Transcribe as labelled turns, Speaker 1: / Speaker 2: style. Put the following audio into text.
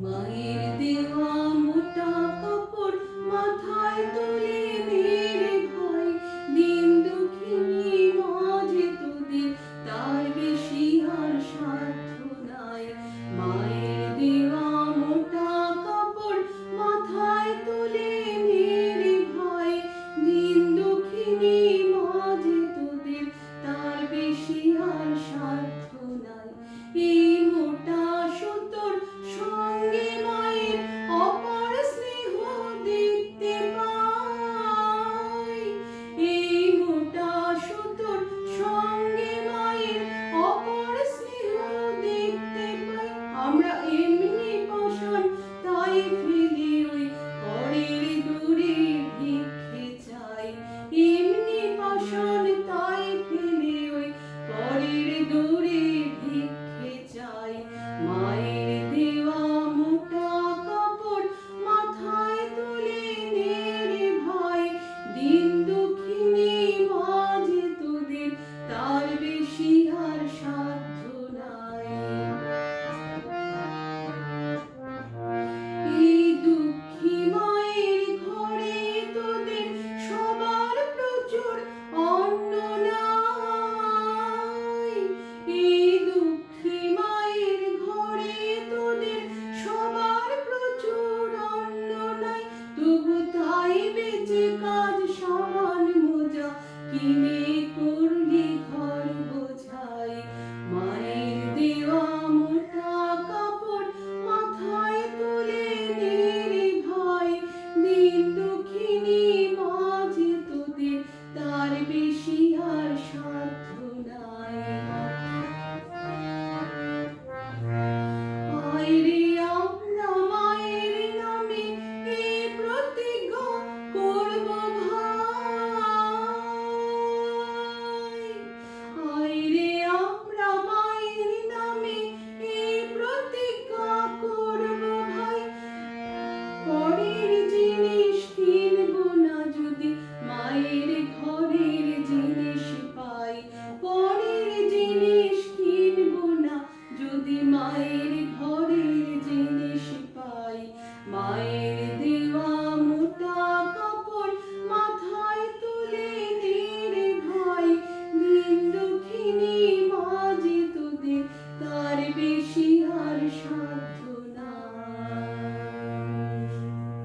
Speaker 1: My কাজ সমান মোজা কিনে আর বেশি আর সাধ্য